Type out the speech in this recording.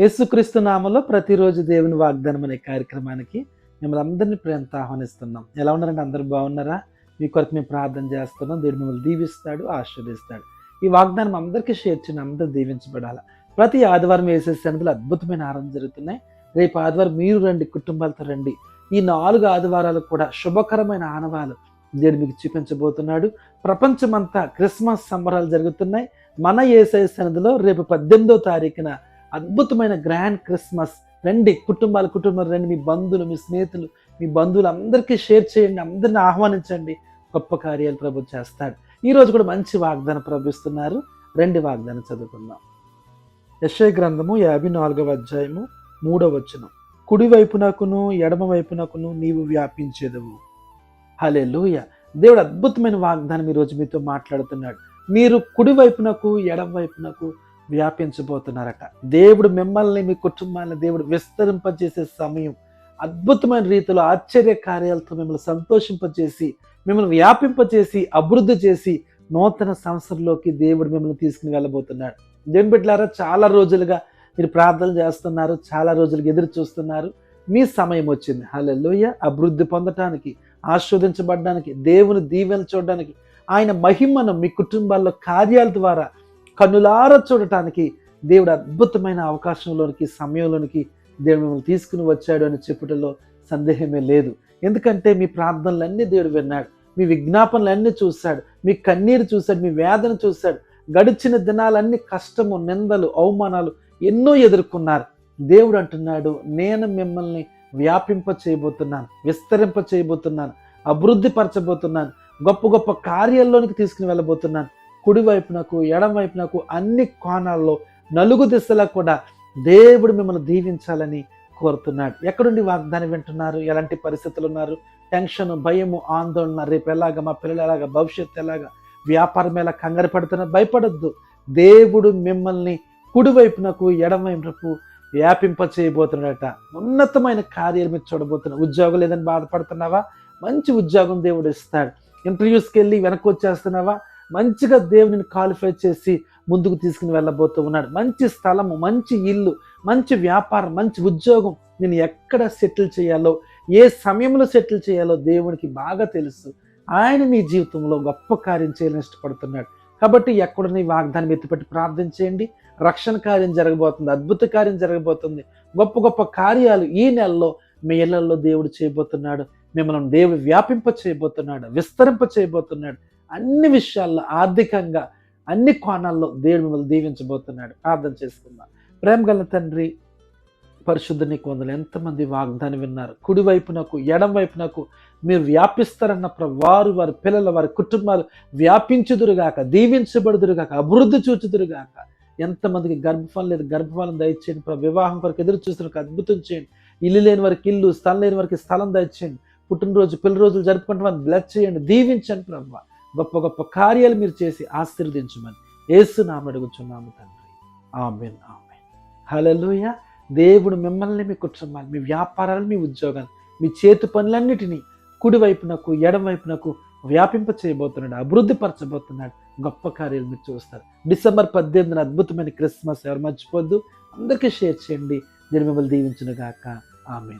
యేసుక్రీస్తు నామంలో ప్రతిరోజు దేవుని వాగ్దానం అనే కార్యక్రమానికి మిమ్మల్ని అందరినీ ప్రేమతో ఆహ్వానిస్తున్నాం. ఎలా ఉన్నారంటే అందరు బాగున్నారా? మీ కొరకు మేము ప్రార్థన చేస్తున్నాం. దేవుడు మిమ్మల్ని దీవిస్తాడు ఆశీర్దిస్తాడు ఈ వాగ్దానం అందరికీ షేర్ చేయని అందరూ దీవించబడాలి. ప్రతి ఆదివారం వేసే సన్నిధిలో అద్భుతమైన ఆరంభం జరుగుతున్నాయి. రేపు ఆదివారం మీరు రండి కుటుంబాలతో రండి. ఈ నాలుగు ఆదివారాలు కూడా శుభకరమైన ఆనవాలు. దేవుడు మీకు చూపించబోతున్నాడు. ప్రపంచమంతా క్రిస్మస్ సంబరాలు జరుగుతున్నాయి. మన ఏసఐ సన్నిధిలో రేపు పద్దెనిమిదో తారీఖున అద్భుతమైన గ్రాండ్ క్రిస్మస్ రండి కుటుంబాల కుటుంబం రండి మీ బంధువులు మీ స్నేహితులు మీ బంధువులు అందరికీ షేర్ చేయండి అందరిని ఆహ్వానించండి. గొప్ప కార్యాలు ప్రభు చేస్తాడు. ఈ రోజు కూడా మంచి వాగ్దానం ప్రభిస్తున్నారు రెండు వాగ్దానం చదువుకుందాం. యశయ గ్రంథము యాభై నాలుగవ అధ్యాయము మూడవ వచనం. కుడి వైపునకును ఎడమ వైపునకును నీవు వ్యాపించేదవు. హలే లూయ దేవుడు అద్భుతమైన వాగ్దానం ఈరోజు మీతో మాట్లాడుతున్నాడు. మీరు కుడి వైపునకు ఎడమ వైపునకు వ్యాపించబోతున్నారట. దేవుడు మిమ్మల్ని మీ కుటుంబాన్ని దేవుడు విస్తరింపజేసే సమయం అద్భుతమైన రీతిలో ఆశ్చర్య కార్యాలతో మిమ్మల్ని సంతోషింపజేసి మిమ్మల్ని వ్యాపింపజేసి అభివృద్ధి చేసి నూతన సంవత్సరంలోకి దేవుడు మిమ్మల్ని తీసుకుని వెళ్ళబోతున్నాడు. దేని బిడ్డలారా చాలా రోజులుగా మీరు ప్రార్థన చేస్తున్నారు చాలా రోజులుగా ఎదురు చూస్తున్నారు. మీ సమయం వచ్చింది. హల్లెలూయ. అభివృద్ధి పొందటానికి ఆస్వాదించబడడానికి దేవుని దీవెన చూడడానికి ఆయన మహిమను మీ కుటుంబాల్లో కార్యాల ద్వారా కన్నులార చూడటానికి దేవుడు అద్భుతమైన అవకాశంలోనికి సమయంలోనికి దేవుడు మిమ్మల్ని తీసుకుని వచ్చాడు అని చెప్పటంలో సందేహమే లేదు. ఎందుకంటే మీ ప్రార్థనలన్నీ దేవుడు విన్నాడు. మీ విజ్ఞాపనలన్నీ చూశాడు. మీ కన్నీరు చూశాడు. మీ వేదన చూశాడు. గడిచిన దినాలన్నీ కష్టము నిందలు అవమానాలు ఎన్నో ఎదుర్కొన్నారు. దేవుడు అంటున్నాడు నేను మిమ్మల్ని వ్యాపింప చేయబోతున్నాను విస్తరింప చేయబోతున్నాను అభివృద్ధి పరచబోతున్నాను గొప్ప గొప్ప కార్యాల్లోనికి తీసుకుని వెళ్ళబోతున్నాను. కుడివైపునకు ఎడమవైపునకు అన్ని కోణాల్లో నలుగు దిశలా కూడా దేవుడు మిమ్మల్ని దీవించాలని కోరుతున్నాడు. ఎక్కడుండి వాగ్దానం వింటున్నారు? ఎలాంటి పరిస్థితులు ఉన్నారు? టెన్షన్ భయము ఆందోళన రేపు ఎలాగ మా పిల్లలు ఎలాగ భవిష్యత్తు ఎలాగ వ్యాపారం ఎలా కంగారు పడుతున్నారు? భయపడొద్దు. దేవుడు మిమ్మల్ని కుడివైపునకు ఎడమవైపునకు వ్యాపింప చేయబోతున్నాడట ఉన్నతమైన కార్యాలు మీరు చూడబోతున్నారు. ఉద్యోగం లేదని బాధపడుతున్నావా? మంచి ఉద్యోగం దేవుడు ఇస్తాడు. ఇంటర్వ్యూస్కి వెళ్ళి వెనక్కి వచ్చేస్తున్నావా? మంచిగా దేవుని క్వాలిఫై చేసి ముందుకు తీసుకుని వెళ్ళబోతూ ఉన్నాడు. మంచి స్థలము మంచి ఇల్లు మంచి వ్యాపారం మంచి ఉద్యోగం నేను ఎక్కడ సెటిల్ చేయాలో ఏ సమయంలో సెటిల్ చేయాలో దేవునికి బాగా తెలుసు. ఆయన మీ జీవితంలో గొప్ప కార్యం చేయాలని ఇష్టపడుతున్నాడు. కాబట్టి ఎక్కడ నీ వాగ్దానం ఎత్తిపెట్టి ప్రార్థన చేయండి. రక్షణ కార్యం జరగబోతుంది అద్భుత కార్యం జరగబోతుంది. గొప్ప గొప్ప కార్యాలు ఈ నెలలో మీ ఇళ్ళలో దేవుడు చేయబోతున్నాడు. మిమ్మల్ని దేవుడు వ్యాపింప చేయబోతున్నాడు విస్తరింప చేయబోతున్నాడు అన్ని విషయాల్లో ఆర్థికంగా అన్ని కోణాల్లో దేవుడు మిమ్మల్ని దీవించబోతున్నాడు. ప్రార్థన చేసుకుందాం. ప్రేమ గల తండ్రి పరిశుద్ధ కొందరు ఎంతమంది వాగ్దానం విన్నారు. కుడి వైపునకు ఎడం వైపునకు మీరు వ్యాపిస్తారన్న వారు వారి పిల్లల వారి కుటుంబాలు వ్యాపించుదురుగాక దీవించబడుదురుగాక అభివృద్ధి చూచుదురుగాక. ఎంతమందికి గర్భఫలం లేదు. గర్భఫలం దయచేయండి ప్రభు. వివాహం కొరకు ఎదురు చూస్తున్న అద్భుతం చేయండి. ఇల్లు లేని వారికి ఇల్లు స్థలం లేని వారికి స్థలం దయచేయండి. పుట్టినరోజు పిల్ల రోజులు జరుపుకుంటే వారిని బ్లెస్ చేయండి. దీవించండి ప్రభావ గొప్ప గొప్ప కార్యాలు మీరు చేసి ఆశీర్వదించమని ఏసు నామ అడుగుచున్నాము తండ్రి. Amen amen. హల్లెలూయ. దేవుడు మిమ్మల్ని మీ కుటుంబాన్ని మీ వ్యాపారాలు మీ ఉద్యోగాలు మీ చేతి పనులన్నిటినీ కుడివైపునకు ఎడమవైపునకు వ్యాపింప చేయబోతున్నాడు అభివృద్ధి పరచబోతున్నాడు గొప్ప కార్యాలు మీరు చూస్తారు. డిసెంబర్ పద్దెనిమిదిన అద్భుతమైన క్రిస్మస్ ఎవరు మర్చిపోద్దు. అందరికీ షేర్ చేయండి. నేను మిమ్మల్ని దీవించిన గాక. ఆమెన్.